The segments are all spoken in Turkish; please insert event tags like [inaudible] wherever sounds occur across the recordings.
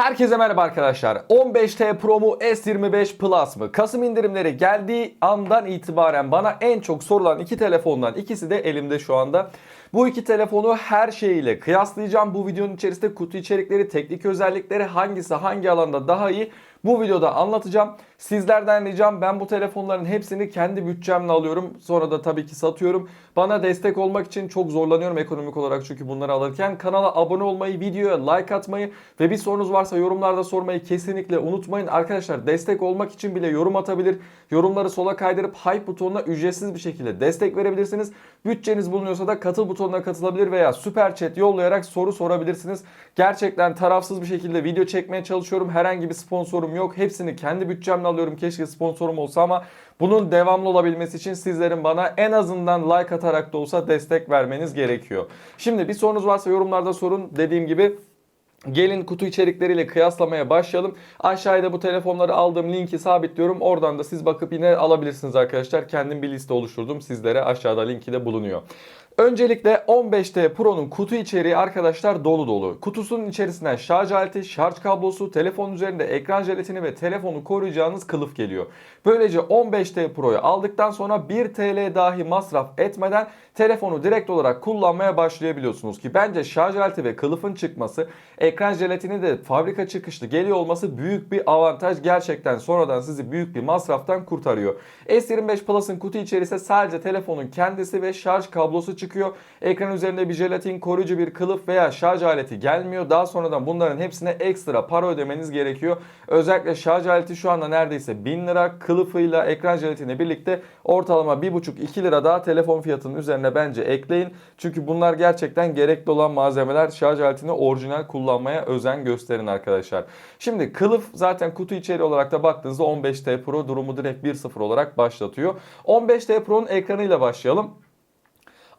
Herkese merhaba arkadaşlar. 15T Pro mu S25 Plus mı? Kasım indirimleri geldiği andan itibaren bana en çok sorulan iki telefondan ikisi de elimde şu anda. Bu iki telefonu her şeyiyle kıyaslayacağım. Bu videonun içerisinde kutu içerikleri, teknik özellikleri hangisi hangi alanda daha iyi bu videoda anlatacağım. Sizlerden ricam ben bu telefonların hepsini kendi bütçemle alıyorum. Sonra da tabii ki satıyorum. Bana destek olmak için çok zorlanıyorum ekonomik olarak çünkü bunları alırken. Kanala abone olmayı, videoya like atmayı ve bir sorunuz varsa yorumlarda sormayı kesinlikle unutmayın. Arkadaşlar destek olmak için bile yorum atabilir. Yorumları sola kaydırıp hype butonuna ücretsiz bir şekilde destek verebilirsiniz. Bütçeniz bulunuyorsa da katıl butonuna katılabilir veya süper chat yollayarak soru sorabilirsiniz. Gerçekten tarafsız bir şekilde video çekmeye çalışıyorum. Herhangi bir sponsorum yok. Hepsini kendi bütçemle alıyorum. Keşke sponsorum olsa ama bunun devamlı olabilmesi için sizlerin bana en azından like atarak da olsa destek vermeniz gerekiyor. Şimdi bir sorunuz varsa yorumlarda sorun. Dediğim gibi Gelin kutu içerikleriyle kıyaslamaya başlayalım. Aşağıda bu telefonları aldığım linki sabitliyorum. Oradan da siz bakıp yine alabilirsiniz arkadaşlar. Kendim bir liste oluşturdum. Sizlere aşağıda linki de bulunuyor. Öncelikle 15T Pro'nun kutu içeriği arkadaşlar dolu dolu. Kutusunun içerisinden şarj aleti, şarj kablosu, telefon üzerinde ekran jelatini ve telefonu koruyacağınız kılıf geliyor. Böylece 15T Pro'yu aldıktan sonra 1 TL dahi masraf etmeden telefonu direkt olarak kullanmaya başlayabiliyorsunuz ki bence şarj aleti ve kılıfın çıkması, ekran jelatini de fabrika çıkışlı geliyor olması büyük bir avantaj. Gerçekten sonradan sizi büyük bir masraftan kurtarıyor. S25 Plus'ın kutu içerisinde sadece telefonun kendisi ve şarj kablosu çıkıyor. Ekran üzerinde bir jelatin, koruyucu bir kılıf veya şarj aleti gelmiyor. Daha sonradan bunların hepsine ekstra para ödemeniz gerekiyor. Özellikle şarj aleti şu anda neredeyse 1000 lira. Kılıfıyla ekran jelatini birlikte ortalama 1,5-2 lira daha telefon fiyatının üzerine bence ekleyin. Çünkü bunlar gerçekten gerekli olan malzemeler. Şarj aletini orijinal kullanmaya özen gösterin arkadaşlar. Şimdi kılıf zaten kutu içeriği olarak da baktığınızda 15T Pro durumu direkt 1.0 olarak başlatıyor. 15T Pro'nun ekranıyla başlayalım.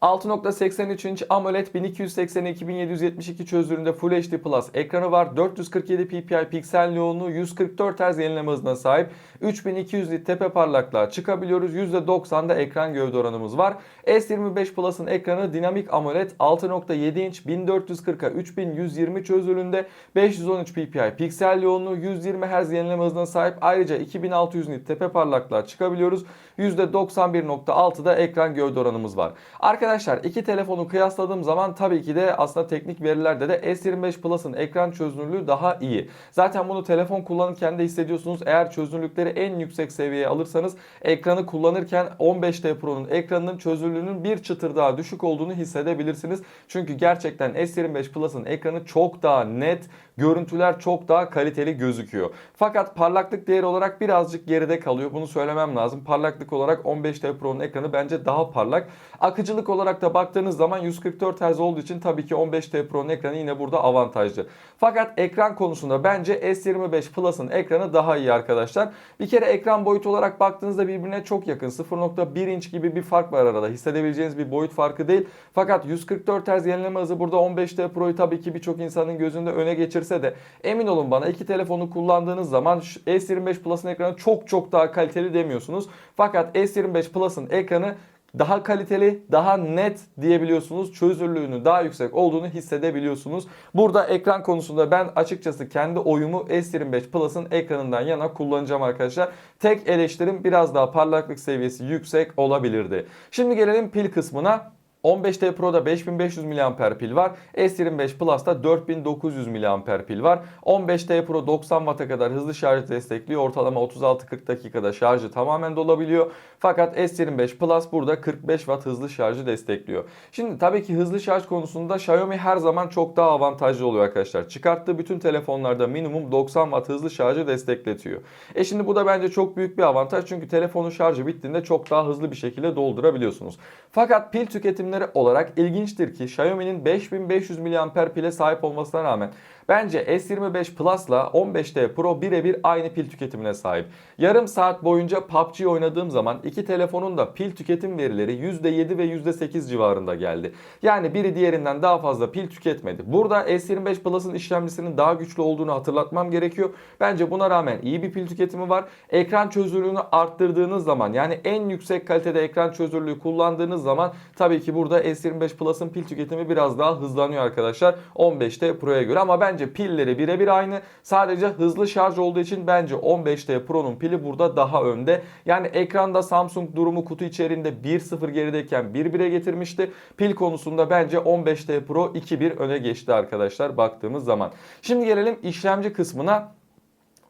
6.83 inç AMOLED 1280x2772 çözünürlüğünde Full HD Plus ekranı var. 447 ppi piksel yoğunluğu 144 Hz yenileme hızına sahip. 3200 nit tepe parlaklığa çıkabiliyoruz. %90'da ekran gövde oranımız var. S25 Plus'ın ekranı dinamik AMOLED 6.7 inç 1440'a 3120 çözünürlüğünde 513 ppi piksel yoğunluğu 120 Hz yenileme hızına sahip. Ayrıca 2600 nit tepe parlaklığa çıkabiliyoruz. %91.6'da ekran gövde oranımız var. Arkadaşlar iki telefonu kıyasladığım zaman tabii ki de aslında teknik verilerde de S25 Plus'ın ekran çözünürlüğü daha iyi. Zaten bunu telefon kullanırken de hissediyorsunuz. Eğer çözünürlükleri en yüksek seviyeye alırsanız ekranı kullanırken 15T Pro'nun ekranının çözünürlüğünün bir çıtır daha düşük olduğunu hissedebilirsiniz. Çünkü gerçekten S25 Plus'ın ekranı çok daha net, görüntüler çok daha kaliteli gözüküyor. Fakat parlaklık değeri olarak birazcık geride kalıyor. Bunu söylemem lazım. Parlaklık olarak 15T Pro'nun ekranı bence daha parlak. Akıcılık olarak da baktığınız zaman 144 Hz olduğu için tabii ki 15T Pro'nun ekranı yine burada avantajlı. Fakat ekran konusunda bence S25 Plus'ın ekranı daha iyi arkadaşlar. Bir kere ekran boyutu olarak baktığınızda birbirine çok yakın. 0.1 inç gibi bir fark var arada. Hissedebileceğiniz bir boyut farkı değil. Fakat 144 Hz yenileme hızı burada 15T Pro'yu tabii ki birçok insanın gözünde öne geçirse de emin olun bana iki telefonu kullandığınız zaman S25 Plus'ın ekranı çok çok daha kaliteli demiyorsunuz. Fakat S25 Plus'ın ekranı daha kaliteli, daha net diyebiliyorsunuz. Çözünürlüğünün daha yüksek olduğunu hissedebiliyorsunuz. Burada ekran konusunda ben açıkçası kendi oyumu S25 Plus'ın ekranından yana kullanacağım arkadaşlar. Tek eleştirim biraz daha parlaklık seviyesi yüksek olabilirdi. Şimdi gelelim pil kısmına. 15T Pro'da 5500 mAh pil var. S25 Plus'ta 4900 mAh pil var. 15T Pro 90 Watt'a kadar hızlı şarj destekliyor. Ortalama 36-40 dakikada şarjı tamamen dolabiliyor. Fakat S25 Plus burada 45 Watt hızlı şarjı destekliyor. Şimdi tabii ki hızlı şarj konusunda Xiaomi her zaman çok daha avantajlı oluyor arkadaşlar. Çıkarttığı bütün telefonlarda minimum 90 Watt hızlı şarjı destekletiyor. E şimdi bu da bence çok büyük bir avantaj. Çünkü telefonun şarjı bittiğinde çok daha hızlı bir şekilde doldurabiliyorsunuz. Fakat pil tüketimi çözümleri olarak ilginçtir ki Xiaomi'nin 5500 mAh pile sahip olmasına rağmen Bence S25 Plus ile 15T Pro birebir aynı pil tüketimine sahip. Yarım saat boyunca PUBG oynadığım zaman iki telefonun da pil tüketim verileri %7 ve %8 civarında geldi. Yani biri diğerinden daha fazla pil tüketmedi. Burada S25 Plus'ın işlemcisinin daha güçlü olduğunu hatırlatmam gerekiyor. Bence buna rağmen iyi bir pil tüketimi var. Ekran çözünürlüğünü arttırdığınız zaman yani en yüksek kalitede ekran çözünürlüğü kullandığınız zaman tabii ki burada S25 Plus'ın pil tüketimi biraz daha hızlanıyor arkadaşlar 15T Pro'ya göre ama ben Bence pilleri birebir aynı. Sadece hızlı şarj olduğu için bence 15T Pro'nun pili burada daha önde. Yani ekranda Samsung durumu kutu içerisinde 1-0 gerideyken 1-1'e getirmişti. Pil konusunda bence 15T Pro 2-1 öne geçti arkadaşlar baktığımız zaman. Şimdi gelelim işlemci kısmına.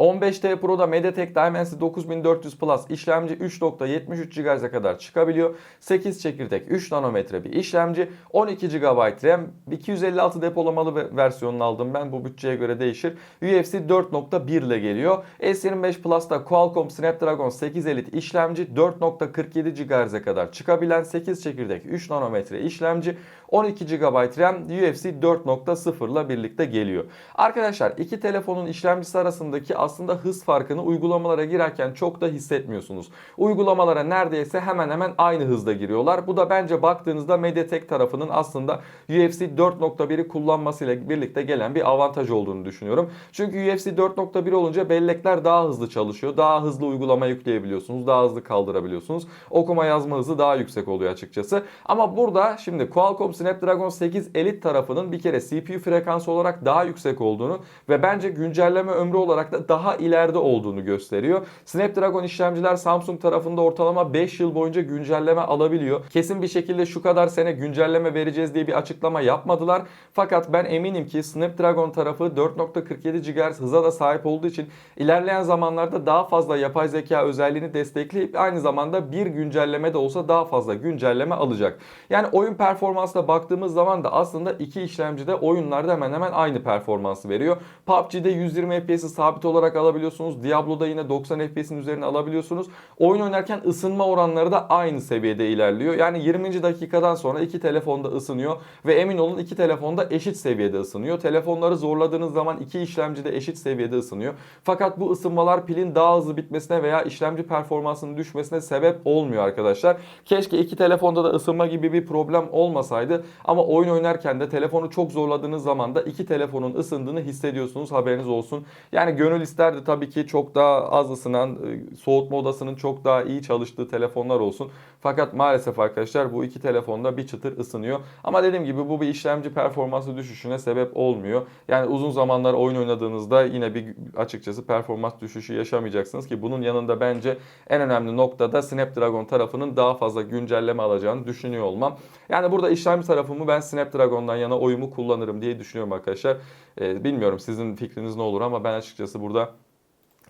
15T Pro'da MediaTek Dimensity 9400 Plus işlemci 3.73 GHz'e kadar çıkabiliyor. 8 çekirdek 3 nanometre bir işlemci. 12 GB RAM. 256 depolamalı versiyonunu aldım ben. Bu bütçeye göre değişir. UFC 4.1 ile geliyor. S25 Plus'ta Qualcomm Snapdragon 8 Elite işlemci 4.47 GHz'e kadar çıkabilen 8 çekirdek 3 nanometre işlemci. 12 GB RAM UFC 4.0 ile birlikte geliyor. Arkadaşlar iki telefonun işlemcisi arasındaki aslında hız farkını uygulamalara girerken çok da hissetmiyorsunuz. Uygulamalara neredeyse hemen hemen aynı hızda giriyorlar. Bu da bence baktığınızda Mediatek tarafının aslında UFC 4.1'i kullanmasıyla birlikte gelen bir avantaj olduğunu düşünüyorum. Çünkü UFC 4.1 olunca bellekler daha hızlı çalışıyor. Daha hızlı uygulama yükleyebiliyorsunuz. Daha hızlı kaldırabiliyorsunuz. Okuma yazma hızı daha yüksek oluyor açıkçası. Ama burada şimdi Qualcomm Snapdragon 8 Elite tarafının bir kere CPU frekansı olarak daha yüksek olduğunu ve bence güncelleme ömrü olarak da daha ileride olduğunu gösteriyor. Snapdragon işlemciler Samsung tarafında ortalama 5 yıl boyunca güncelleme alabiliyor. Kesin bir şekilde şu kadar sene güncelleme vereceğiz diye bir açıklama yapmadılar. Fakat ben eminim ki Snapdragon tarafı 4.47 GHz hıza da sahip olduğu için ilerleyen zamanlarda daha fazla yapay zeka özelliğini destekleyip aynı zamanda bir güncelleme de olsa daha fazla güncelleme alacak. Yani oyun performansına baktığımız zaman da aslında iki işlemcide oyunlarda hemen hemen aynı performansı veriyor. PUBG'de 120 FPS'i sabit olarak alabiliyorsunuz. Diablo'da yine 90 FPS'in üzerine alabiliyorsunuz. Oyun oynarken ısınma oranları da aynı seviyede ilerliyor. Yani 20. dakikadan sonra iki telefonda ısınıyor ve emin olun iki telefonda eşit seviyede ısınıyor. Telefonları zorladığınız zaman iki işlemci de eşit seviyede ısınıyor. Fakat bu ısınmalar pilin daha hızlı bitmesine veya işlemci performansının düşmesine sebep olmuyor arkadaşlar. Keşke iki telefonda da ısınma gibi bir problem olmasaydı ama oyun oynarken de telefonu çok zorladığınız zaman da iki telefonun ısındığını hissediyorsunuz haberiniz olsun. Yani gönül isterdi tabii ki çok daha az ısınan, e, soğutma odasının çok daha iyi çalıştığı telefonlar olsun. Fakat maalesef arkadaşlar bu iki telefonda bir çıtır ısınıyor. Ama dediğim gibi bu bir işlemci performansı düşüşüne sebep olmuyor. Yani uzun zamanlar oyun oynadığınızda yine bir açıkçası performans düşüşü yaşamayacaksınız ki bunun yanında bence en önemli noktada Snapdragon tarafının daha fazla güncelleme alacağını düşünüyor olmam. Yani burada işlemci tarafımı ben Snapdragon'dan yana oyumu kullanırım diye düşünüyorum arkadaşlar. Ee, bilmiyorum sizin fikriniz ne olur ama ben açıkçası burada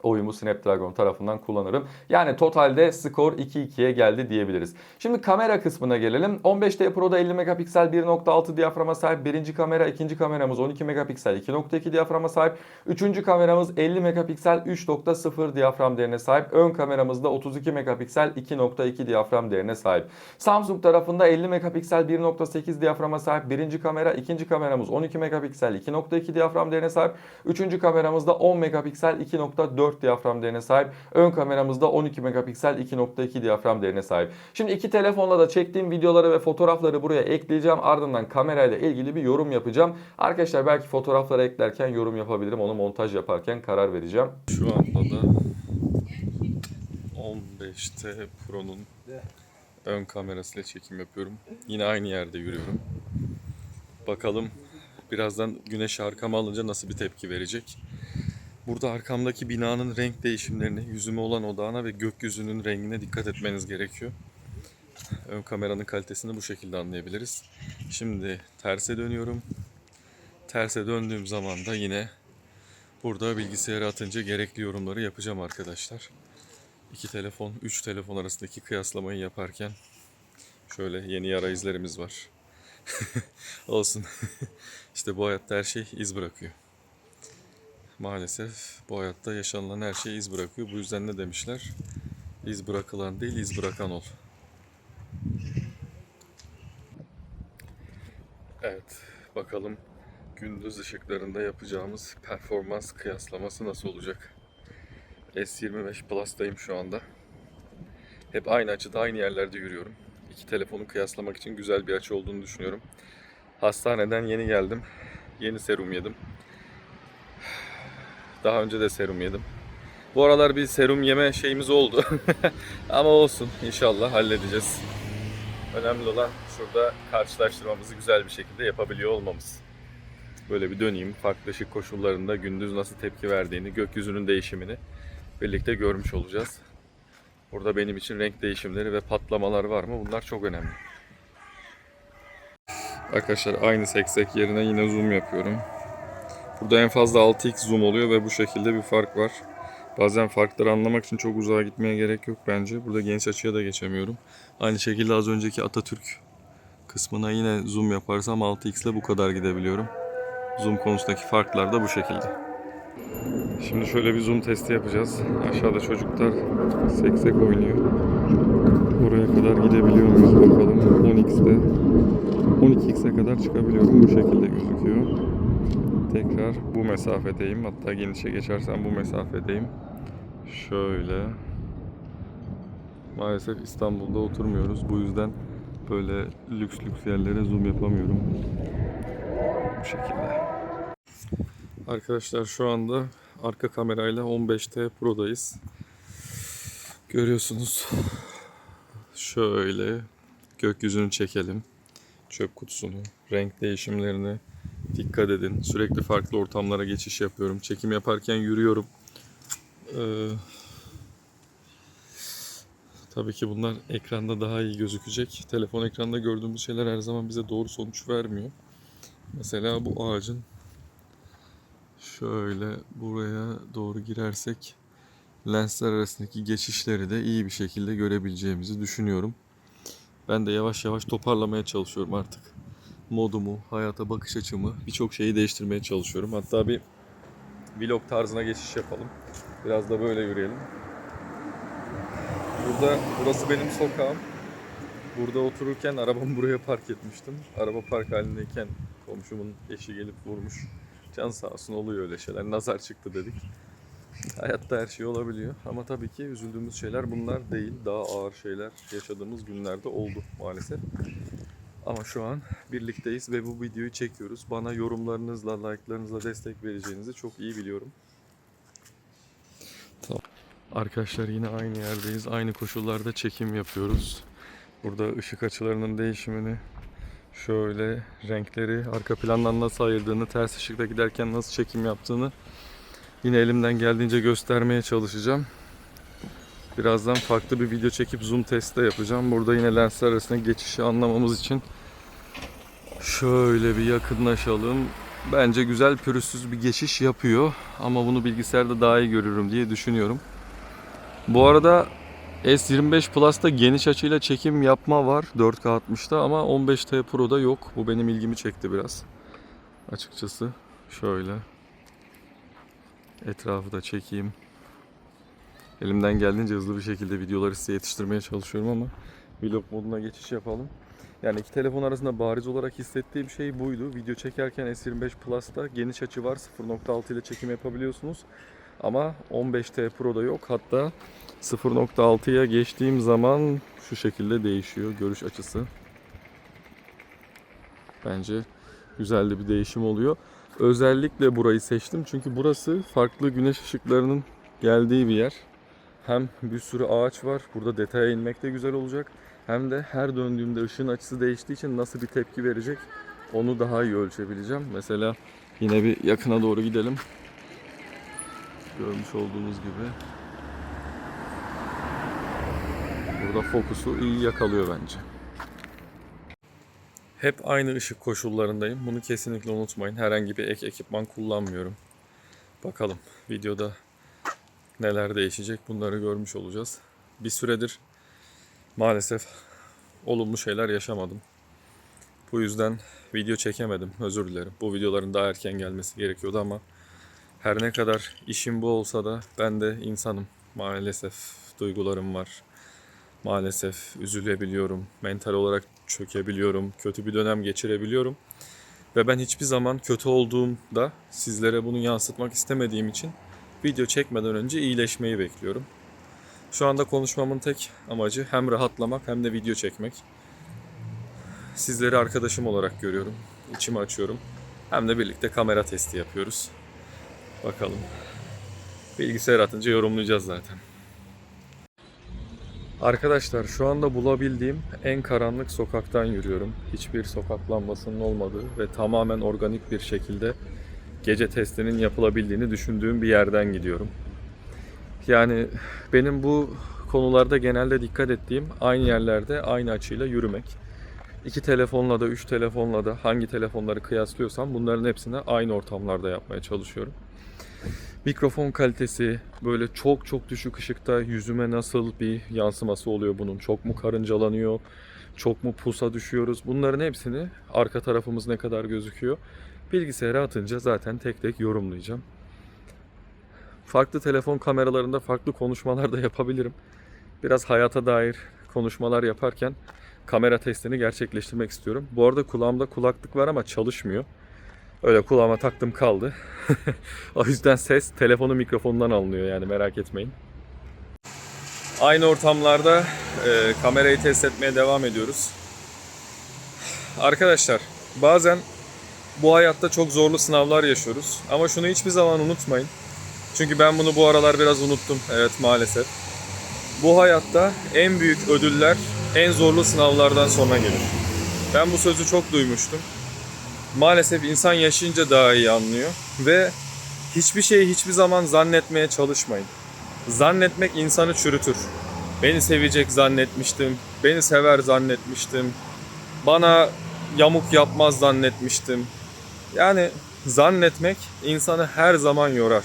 oyumu Snapdragon tarafından kullanırım. Yani totalde skor 2-2'ye geldi diyebiliriz. Şimdi kamera kısmına gelelim. 15T Pro'da 50 megapiksel 1.6 diyaframa sahip birinci kamera, ikinci kameramız 12 megapiksel 2.2 diyaframa sahip. Üçüncü kameramız 50 megapiksel 3.0 diyafram değerine sahip. Ön kameramız da 32 megapiksel 2.2 diyafram değerine sahip. Samsung tarafında 50 megapiksel 1.8 diyaframa sahip birinci kamera, ikinci kameramız 12 megapiksel 2.2 diyafram değerine sahip. Üçüncü kameramız da 10 megapiksel 2.4 diyafram değerine sahip. Ön kameramızda 12 megapiksel 2.2 diyafram değerine sahip. Şimdi iki telefonla da çektiğim videoları ve fotoğrafları buraya ekleyeceğim. Ardından kamerayla ilgili bir yorum yapacağım. Arkadaşlar belki fotoğrafları eklerken yorum yapabilirim. Onu montaj yaparken karar vereceğim. Şu anda da 15T Pro'nun ön kamerasıyla çekim yapıyorum. Yine aynı yerde yürüyorum. Bakalım birazdan güneş arkama alınca nasıl bir tepki verecek. Burada arkamdaki binanın renk değişimlerine, yüzüme olan odağına ve gökyüzünün rengine dikkat etmeniz gerekiyor. Ön kameranın kalitesini bu şekilde anlayabiliriz. Şimdi terse dönüyorum. Terse döndüğüm zaman da yine Burada bilgisayara atınca gerekli yorumları yapacağım arkadaşlar. İki telefon, üç telefon arasındaki kıyaslamayı yaparken şöyle yeni yara izlerimiz var. [laughs] Olsun. [laughs] işte bu hayatta her şey iz bırakıyor. Maalesef bu hayatta yaşanılan her şey iz bırakıyor. Bu yüzden ne demişler? İz bırakılan değil, iz bırakan ol. Evet, bakalım gündüz ışıklarında yapacağımız performans kıyaslaması nasıl olacak? S25 Plus'tayım şu anda. Hep aynı açıda aynı yerlerde yürüyorum. İki telefonu kıyaslamak için güzel bir açı olduğunu düşünüyorum. Hastaneden yeni geldim. Yeni serum yedim. Daha önce de serum yedim. Bu aralar bir serum yeme şeyimiz oldu. [laughs] Ama olsun inşallah halledeceğiz. Önemli olan şurada karşılaştırmamızı güzel bir şekilde yapabiliyor olmamız. böyle bir döneyim. Farklı ışık koşullarında gündüz nasıl tepki verdiğini, gökyüzünün değişimini birlikte görmüş olacağız. Burada benim için renk değişimleri ve patlamalar var mı? Bunlar çok önemli. Arkadaşlar aynı seksek yerine yine zoom yapıyorum. Burada en fazla 6x zoom oluyor ve bu şekilde bir fark var. Bazen farkları anlamak için çok uzağa gitmeye gerek yok bence. Burada geniş açıya da geçemiyorum. Aynı şekilde az önceki Atatürk kısmına yine zoom yaparsam 6x ile bu kadar gidebiliyorum. Zoom konusundaki farklar da bu şekilde. Şimdi şöyle bir zoom testi yapacağız. Aşağıda çocuklar seksek oynuyor. Oraya kadar gidebiliyor muyuz bakalım. 10x'te 12x'e kadar çıkabiliyorum. Bu şekilde gözüküyor. Tekrar bu mesafedeyim. Hatta genişe geçersem bu mesafedeyim. Şöyle. Maalesef İstanbul'da oturmuyoruz. Bu yüzden böyle lüks lüks yerlere zoom yapamıyorum. Bu şekilde. Arkadaşlar şu anda arka kamerayla 15T Pro'dayız. Görüyorsunuz. Şöyle gökyüzünü çekelim. Çöp kutusunu, renk değişimlerini dikkat edin. Sürekli farklı ortamlara geçiş yapıyorum. Çekim yaparken yürüyorum. Ee, tabii ki bunlar ekranda daha iyi gözükecek. Telefon ekranda gördüğümüz şeyler her zaman bize doğru sonuç vermiyor. Mesela bu ağacın şöyle buraya doğru girersek lensler arasındaki geçişleri de iyi bir şekilde görebileceğimizi düşünüyorum. Ben de yavaş yavaş toparlamaya çalışıyorum artık. Modumu, hayata bakış açımı, birçok şeyi değiştirmeye çalışıyorum. Hatta bir vlog tarzına geçiş yapalım. Biraz da böyle yürüyelim. Burada, burası benim sokağım. Burada otururken arabamı [laughs] buraya park etmiştim. Araba park halindeyken komşumun eşi gelip vurmuş. Can sağ olsun oluyor öyle şeyler. Nazar çıktı dedik. Hayatta her şey olabiliyor. Ama tabii ki üzüldüğümüz şeyler bunlar değil. Daha ağır şeyler yaşadığımız günlerde oldu maalesef. Ama şu an birlikteyiz ve bu videoyu çekiyoruz. Bana yorumlarınızla, like'larınızla destek vereceğinizi çok iyi biliyorum. Tamam. Arkadaşlar yine aynı yerdeyiz. Aynı koşullarda çekim yapıyoruz. Burada ışık açılarının değişimini, şöyle renkleri, arka plandan nasıl ayırdığını, ters ışıkta giderken nasıl çekim yaptığını yine elimden geldiğince göstermeye çalışacağım. Birazdan farklı bir video çekip zoom testi de yapacağım. Burada yine lensler arasında geçişi anlamamız için şöyle bir yakınlaşalım. Bence güzel pürüzsüz bir geçiş yapıyor ama bunu bilgisayarda daha iyi görürüm diye düşünüyorum. Bu arada S25 Plus'ta geniş açıyla çekim yapma var 4K 60'ta ama 15T Pro'da yok. Bu benim ilgimi çekti biraz. Açıkçası şöyle etrafı da çekeyim. Elimden geldiğince hızlı bir şekilde videoları size yetiştirmeye çalışıyorum ama vlog moduna geçiş yapalım. Yani iki telefon arasında bariz olarak hissettiğim şey buydu. Video çekerken S25 Plus'ta geniş açı var. 0.6 ile çekim yapabiliyorsunuz. Ama 15T Pro'da yok. Hatta 0.6'ya geçtiğim zaman şu şekilde değişiyor görüş açısı. Bence güzel de bir değişim oluyor. Özellikle burayı seçtim çünkü burası farklı güneş ışıklarının geldiği bir yer. Hem bir sürü ağaç var. Burada detaya inmek de güzel olacak. Hem de her döndüğümde ışığın açısı değiştiği için nasıl bir tepki verecek onu daha iyi ölçebileceğim. Mesela yine bir yakına doğru gidelim. Görmüş olduğunuz gibi. Burada fokusu iyi yakalıyor bence. Hep aynı ışık koşullarındayım. Bunu kesinlikle unutmayın. Herhangi bir ek ekipman kullanmıyorum. Bakalım videoda neler değişecek bunları görmüş olacağız. Bir süredir maalesef olumlu şeyler yaşamadım. Bu yüzden video çekemedim. Özür dilerim. Bu videoların daha erken gelmesi gerekiyordu ama her ne kadar işim bu olsa da ben de insanım. Maalesef duygularım var. Maalesef üzülebiliyorum. Mental olarak çökebiliyorum. Kötü bir dönem geçirebiliyorum. Ve ben hiçbir zaman kötü olduğumda sizlere bunu yansıtmak istemediğim için video çekmeden önce iyileşmeyi bekliyorum. Şu anda konuşmamın tek amacı hem rahatlamak hem de video çekmek. Sizleri arkadaşım olarak görüyorum. İçimi açıyorum. Hem de birlikte kamera testi yapıyoruz. Bakalım. Bilgisayar atınca yorumlayacağız zaten. Arkadaşlar şu anda bulabildiğim en karanlık sokaktan yürüyorum. Hiçbir sokak lambasının olmadığı ve tamamen organik bir şekilde gece testinin yapılabildiğini düşündüğüm bir yerden gidiyorum. Yani benim bu konularda genelde dikkat ettiğim aynı yerlerde aynı açıyla yürümek. İki telefonla da, üç telefonla da hangi telefonları kıyaslıyorsam bunların hepsini aynı ortamlarda yapmaya çalışıyorum. Mikrofon kalitesi böyle çok çok düşük ışıkta yüzüme nasıl bir yansıması oluyor bunun? Çok mu karıncalanıyor? Çok mu pusa düşüyoruz? Bunların hepsini arka tarafımız ne kadar gözüküyor? Bilgisayara atınca zaten tek tek yorumlayacağım. Farklı telefon kameralarında farklı konuşmalar da yapabilirim. Biraz hayata dair konuşmalar yaparken kamera testini gerçekleştirmek istiyorum. Bu arada kulağımda kulaklık var ama çalışmıyor. Öyle kulağıma taktım kaldı. [laughs] o yüzden ses telefonu mikrofonundan alınıyor yani merak etmeyin. Aynı ortamlarda e, kamerayı test etmeye devam ediyoruz. Arkadaşlar bazen bu hayatta çok zorlu sınavlar yaşıyoruz. Ama şunu hiçbir zaman unutmayın. Çünkü ben bunu bu aralar biraz unuttum. Evet maalesef. Bu hayatta en büyük ödüller en zorlu sınavlardan sonra gelir. Ben bu sözü çok duymuştum. Maalesef insan yaşayınca daha iyi anlıyor ve hiçbir şeyi hiçbir zaman zannetmeye çalışmayın. Zannetmek insanı çürütür. Beni sevecek zannetmiştim, beni sever zannetmiştim, bana yamuk yapmaz zannetmiştim. Yani zannetmek insanı her zaman yorar.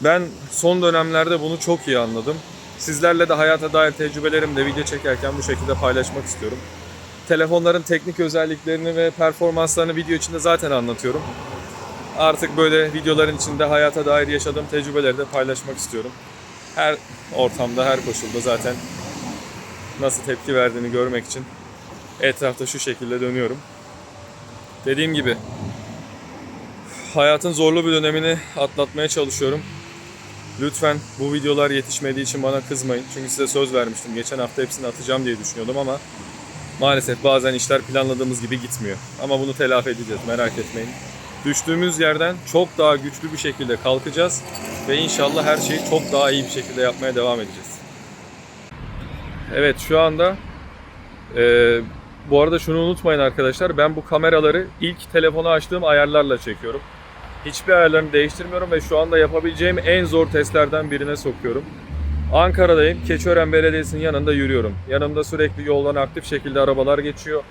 Ben son dönemlerde bunu çok iyi anladım. Sizlerle de hayata dair tecrübelerimi de video çekerken bu şekilde paylaşmak istiyorum. Telefonların teknik özelliklerini ve performanslarını video içinde zaten anlatıyorum. Artık böyle videoların içinde hayata dair yaşadığım tecrübeleri de paylaşmak istiyorum. Her ortamda, her koşulda zaten nasıl tepki verdiğini görmek için etrafta şu şekilde dönüyorum. Dediğim gibi hayatın zorlu bir dönemini atlatmaya çalışıyorum. Lütfen bu videolar yetişmediği için bana kızmayın. Çünkü size söz vermiştim. Geçen hafta hepsini atacağım diye düşünüyordum ama maalesef bazen işler planladığımız gibi gitmiyor. Ama bunu telafi edeceğiz merak etmeyin. Düştüğümüz yerden çok daha güçlü bir şekilde kalkacağız ve inşallah her şeyi çok daha iyi bir şekilde yapmaya devam edeceğiz. Evet şu anda e, bu arada şunu unutmayın arkadaşlar ben bu kameraları ilk telefonu açtığım ayarlarla çekiyorum. Hiçbir ayarlarını değiştirmiyorum ve şu anda yapabileceğim en zor testlerden birine sokuyorum. Ankara'dayım. Keçiören Belediyesi'nin yanında yürüyorum. Yanımda sürekli yoldan aktif şekilde arabalar geçiyor.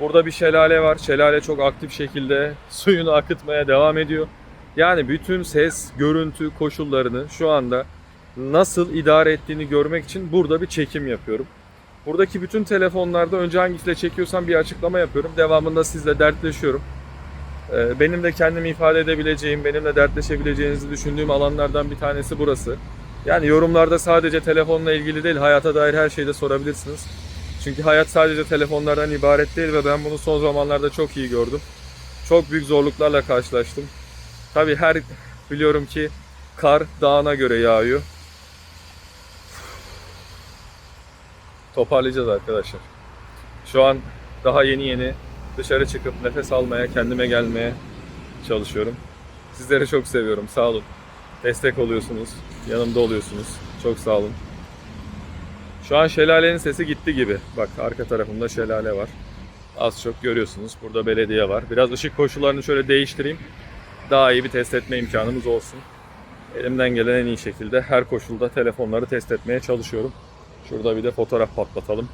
Burada bir şelale var. Şelale çok aktif şekilde [laughs] suyunu akıtmaya devam ediyor. Yani bütün ses, görüntü koşullarını şu anda nasıl idare ettiğini görmek için burada bir çekim yapıyorum. Buradaki bütün telefonlarda önce hangisiyle çekiyorsam bir açıklama yapıyorum. Devamında sizle dertleşiyorum. Ee, Benim de kendimi ifade edebileceğim, benimle dertleşebileceğinizi düşündüğüm alanlardan bir tanesi burası. Yani yorumlarda sadece telefonla ilgili değil, hayata dair her şeyi de sorabilirsiniz. Çünkü hayat sadece telefonlardan ibaret değil ve ben bunu son zamanlarda çok iyi gördüm. Çok büyük zorluklarla karşılaştım. Tabii her biliyorum ki kar dağına göre yağıyor. Toparlayacağız arkadaşlar. Şu an daha yeni yeni dışarı çıkıp nefes almaya, kendime gelmeye çalışıyorum. Sizleri çok seviyorum. Sağ olun. Destek oluyorsunuz. Yanımda oluyorsunuz. Çok sağ olun. Şu an şelalenin sesi gitti gibi. Bak arka tarafımda şelale var. Az çok görüyorsunuz. Burada belediye var. Biraz ışık koşullarını şöyle değiştireyim. Daha iyi bir test etme imkanımız olsun. Elimden gelen en iyi şekilde her koşulda telefonları test etmeye çalışıyorum. Şurada bir de fotoğraf patlatalım.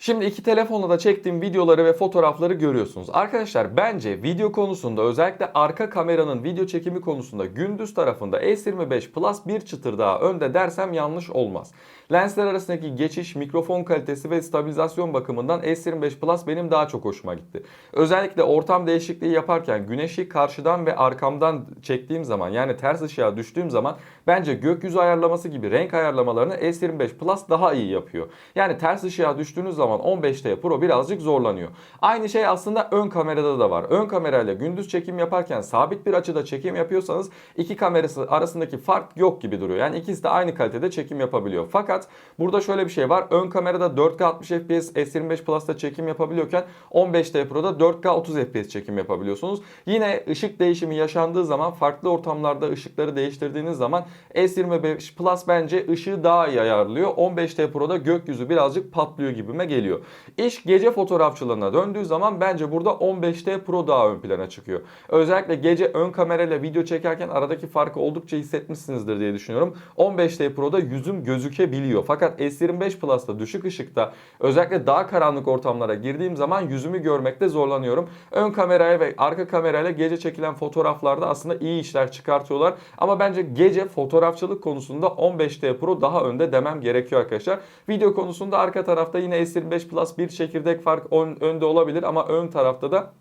Şimdi iki telefonla da çektiğim videoları ve fotoğrafları görüyorsunuz. Arkadaşlar bence video konusunda özellikle arka kameranın video çekimi konusunda gündüz tarafında S25 Plus bir çıtır daha önde dersem yanlış olmaz. Lensler arasındaki geçiş, mikrofon kalitesi ve stabilizasyon bakımından S25 Plus benim daha çok hoşuma gitti. Özellikle ortam değişikliği yaparken güneşi karşıdan ve arkamdan çektiğim zaman yani ters ışığa düştüğüm zaman bence gökyüzü ayarlaması gibi renk ayarlamalarını S25 Plus daha iyi yapıyor. Yani ters ışığa düştüğünüz zaman zaman 15T Pro birazcık zorlanıyor. Aynı şey aslında ön kamerada da var. Ön kamerayla gündüz çekim yaparken sabit bir açıda çekim yapıyorsanız iki kamerası arasındaki fark yok gibi duruyor. Yani ikisi de aynı kalitede çekim yapabiliyor. Fakat burada şöyle bir şey var. Ön kamerada 4K 60 FPS S25 Plus'ta çekim yapabiliyorken 15T Pro'da 4K 30 FPS çekim yapabiliyorsunuz. Yine ışık değişimi yaşandığı zaman farklı ortamlarda ışıkları değiştirdiğiniz zaman S25 Plus bence ışığı daha iyi ayarlıyor. 15T Pro'da gökyüzü birazcık patlıyor gibime geliyor. İş gece fotoğrafçılığına döndüğü zaman bence burada 15T Pro daha ön plana çıkıyor. Özellikle gece ön kamerayla video çekerken aradaki farkı oldukça hissetmişsinizdir diye düşünüyorum. 15T Pro'da yüzüm gözükebiliyor. Fakat S25 Plus'ta düşük ışıkta özellikle daha karanlık ortamlara girdiğim zaman yüzümü görmekte zorlanıyorum. Ön kameraya ve arka kamerayla gece çekilen fotoğraflarda aslında iyi işler çıkartıyorlar. Ama bence gece fotoğrafçılık konusunda 15T Pro daha önde demem gerekiyor arkadaşlar. Video konusunda arka tarafta yine S25 Plus bir çekirdek fark ön- önde olabilir ama ön tarafta da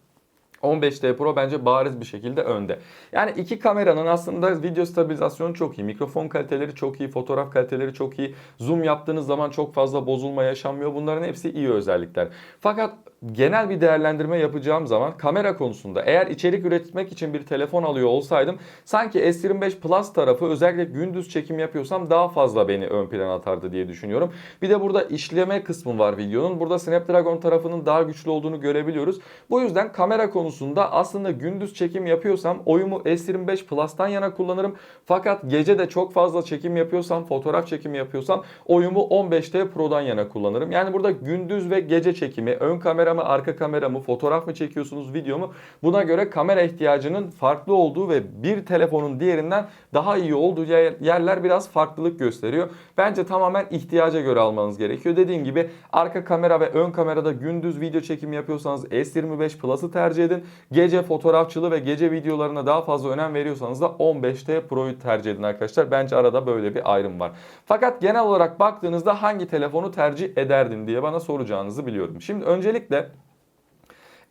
15T Pro bence bariz bir şekilde önde. Yani iki kameranın aslında video stabilizasyonu çok iyi. Mikrofon kaliteleri çok iyi, fotoğraf kaliteleri çok iyi. Zoom yaptığınız zaman çok fazla bozulma yaşanmıyor. Bunların hepsi iyi özellikler. Fakat genel bir değerlendirme yapacağım zaman kamera konusunda eğer içerik üretmek için bir telefon alıyor olsaydım sanki S25 Plus tarafı özellikle gündüz çekim yapıyorsam daha fazla beni ön plana atardı diye düşünüyorum. Bir de burada işleme kısmı var videonun. Burada Snapdragon tarafının daha güçlü olduğunu görebiliyoruz. Bu yüzden kamera konusunda aslında gündüz çekim yapıyorsam oyumu S25 Plus'tan yana kullanırım. Fakat gece de çok fazla çekim yapıyorsam, fotoğraf çekimi yapıyorsam oyumu 15T Pro'dan yana kullanırım. Yani burada gündüz ve gece çekimi, ön kamera mı, arka kamera mı, fotoğraf mı çekiyorsunuz, video mu? Buna göre kamera ihtiyacının farklı olduğu ve bir telefonun diğerinden daha iyi olduğu yer- yerler biraz farklılık gösteriyor. Bence tamamen ihtiyaca göre almanız gerekiyor. Dediğim gibi arka kamera ve ön kamerada gündüz video çekimi yapıyorsanız S25 Plus'ı tercih edin. Gece fotoğrafçılığı ve gece videolarına daha fazla önem veriyorsanız da 15T Pro'yu tercih edin arkadaşlar. Bence arada böyle bir ayrım var. Fakat genel olarak baktığınızda hangi telefonu tercih ederdin diye bana soracağınızı biliyorum. Şimdi öncelikle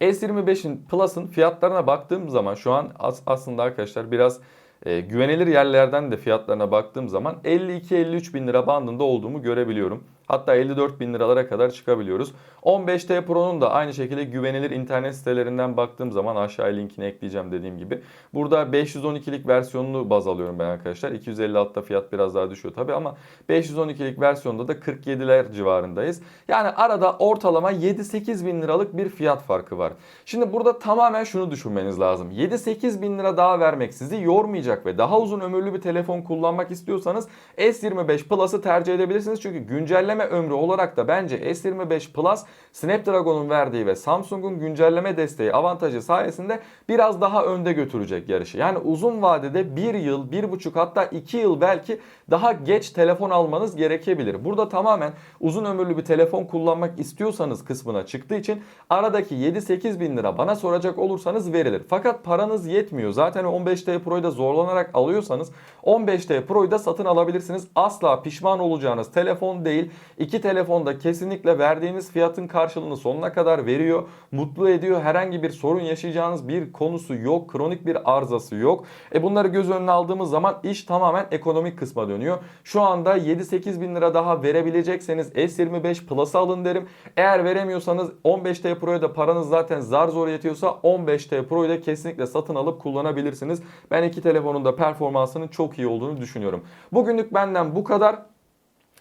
S25'in Plus'ın fiyatlarına baktığım zaman şu an as- aslında arkadaşlar biraz e, güvenilir yerlerden de fiyatlarına baktığım zaman 52-53 bin lira bandında olduğumu görebiliyorum. Hatta 54 bin liralara kadar çıkabiliyoruz. 15T Pro'nun da aynı şekilde güvenilir internet sitelerinden baktığım zaman aşağıya linkini ekleyeceğim dediğim gibi. Burada 512'lik versiyonunu baz alıyorum ben arkadaşlar. 256'da fiyat biraz daha düşüyor tabi ama 512'lik versiyonda da 47'ler civarındayız. Yani arada ortalama 7-8 bin liralık bir fiyat farkı var. Şimdi burada tamamen şunu düşünmeniz lazım. 7-8 bin lira daha vermek sizi yormayacak ve daha uzun ömürlü bir telefon kullanmak istiyorsanız S25 Plus'ı tercih edebilirsiniz. Çünkü güncelleme ömrü olarak da bence S25 Plus Snapdragon'un verdiği ve Samsung'un güncelleme desteği avantajı sayesinde biraz daha önde götürecek yarışı. Yani uzun vadede 1 yıl, 1,5 hatta 2 yıl belki daha geç telefon almanız gerekebilir. Burada tamamen uzun ömürlü bir telefon kullanmak istiyorsanız kısmına çıktığı için aradaki 7-8 bin lira bana soracak olursanız verilir. Fakat paranız yetmiyor. Zaten 15T Pro'yu da zorlanarak alıyorsanız 15T Pro'yu da satın alabilirsiniz. Asla pişman olacağınız telefon değil. İki telefon da kesinlikle verdiğiniz fiyatın karşılığını sonuna kadar veriyor. Mutlu ediyor. Herhangi bir sorun yaşayacağınız bir konusu yok. Kronik bir arızası yok. E bunları göz önüne aldığımız zaman iş tamamen ekonomik kısma dönüyor. Şu anda 7-8 bin lira daha verebilecekseniz S25 Plus'ı alın derim. Eğer veremiyorsanız 15T Pro'ya da paranız zaten zar zor yetiyorsa 15T Pro'yu da kesinlikle satın alıp kullanabilirsiniz. Ben iki telefonun da performansının çok iyi olduğunu düşünüyorum. Bugünlük benden bu kadar.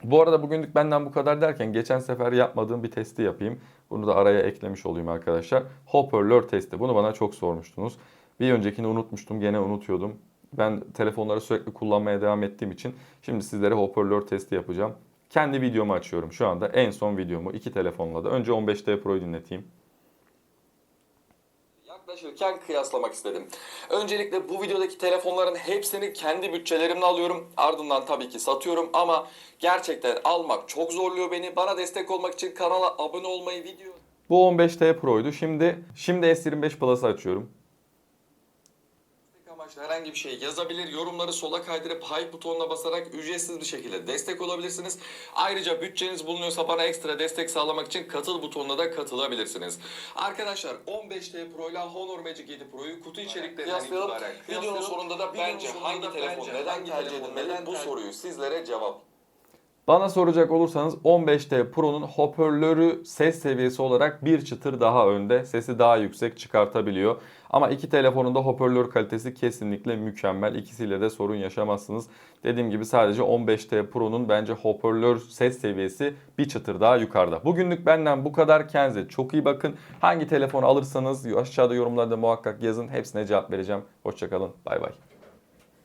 Bu arada bugünlük benden bu kadar derken geçen sefer yapmadığım bir testi yapayım. Bunu da araya eklemiş olayım arkadaşlar. Hoparlör testi. Bunu bana çok sormuştunuz. Bir öncekini unutmuştum. Gene unutuyordum. Ben telefonları sürekli kullanmaya devam ettiğim için şimdi sizlere hoparlör testi yapacağım. Kendi videomu açıyorum şu anda. En son videomu iki telefonla da. Önce 15T Pro'yu dinleteyim. Yaklaşırken kıyaslamak istedim. Öncelikle bu videodaki telefonların hepsini kendi bütçelerimle alıyorum. Ardından tabii ki satıyorum ama gerçekten almak çok zorluyor beni. Bana destek olmak için kanala abone olmayı, video... Bu 15T Pro'ydu. Şimdi şimdi S25 Plus'ı açıyorum. Amaçlı herhangi bir şey yazabilir. Yorumları sola kaydırıp hype butonuna basarak ücretsiz bir şekilde destek olabilirsiniz. Ayrıca bütçeniz bulunuyorsa bana ekstra destek sağlamak için katıl butonuna da katılabilirsiniz. Arkadaşlar 15T Pro ile Honor Magic 7 Pro'yu kutu içeriklerinden itibaren videonun sonunda da bence hangi telefon neden tercih edilmeli bu soruyu sizlere cevap Bana soracak olursanız 15T Pro'nun hoparlörü ses seviyesi olarak bir çıtır daha önde. Sesi daha yüksek çıkartabiliyor. Ama iki telefonun da hoparlör kalitesi kesinlikle mükemmel. İkisiyle de sorun yaşamazsınız. Dediğim gibi sadece 15T Pro'nun bence hoparlör ses seviyesi bir çıtır daha yukarıda. Bugünlük benden bu kadar. Kendinize çok iyi bakın. Hangi telefonu alırsanız aşağıda yorumlarda muhakkak yazın. Hepsine cevap vereceğim. Hoşçakalın. Bay bay.